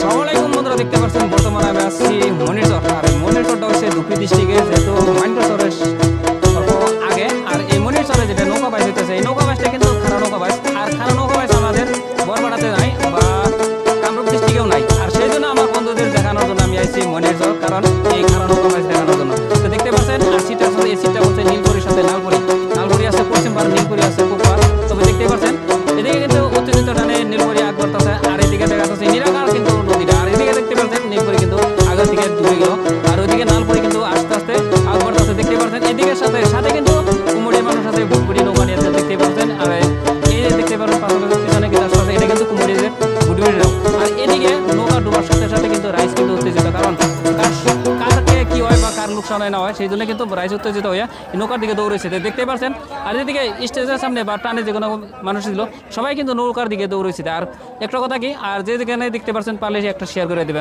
আসসালামু আলাইকুম বন্ধুরা, দেখতে পাচ্ছেন বর্তমানে আমি আছি মনিটর। আর মনিটরটা হচ্ছে দুপুরি ডিস্ট্রিক্টে যেহেতু মাইন্ডসরের আগে। আর এই মনিটরে যেটা নৌকা বাইস হইতেছে, এই নৌকা বাইসটা কিন্তু খারা নৌকা বাইস। আর খারা নৌকা বাইস আমাদের বরবাড়াতে নাই বা কামরূপ ডিস্ট্রিক্টেও নাই। আর সেই জন্য আমার বন্ধুদের দেখানোর জন্য আমি আইছি মনিটর, কারণ এই খারা নৌকা বাইস দেখানোর জন্য। তো দেখতে পাচ্ছেন, আর সিটার সাথে এই সিটটা হচ্ছে নীলপুরির সাথে লালপুরি। লালপুরি আছে পশ্চিম পার নীলপুরি আছে কুপার। দিকে আর ওইদিকে কিন্তু আস্তে আস্তে দেখতে পাচ্ছেন এদিকে সাথে সাথে কিন্তু কুমুরি মানুষ বুটবুটি নৌকা নিয়ে দেখতে পাচ্ছেন আর এই যে দেখতে পাচ্ছেন পাশাপাশি কিন্তু এটা কিন্তু কুমুরি যে বুটবুটি নাও আর এদিকে নৌকা ডুবার সাথে সাথে কিন্তু রাইস কিন্তু উত্তেজিত। কারণ কার লোকসান হয় না হয়, সেই জন্য কিন্তু রাইস উত্তেজিত হয়ে নৌকার দিকে দৌড়েছে। দেখতে পাচ্ছেন আর এদিকে স্টেজের সামনে বা টানে যে কোনো মানুষ ছিল, সবাই কিন্তু নৌকার দিকে দৌড়েছে। আর একটা কথা কি, আর যে যেখানে দেখতে পাচ্ছেন পারলে একটা শেয়ার করে দেবেন।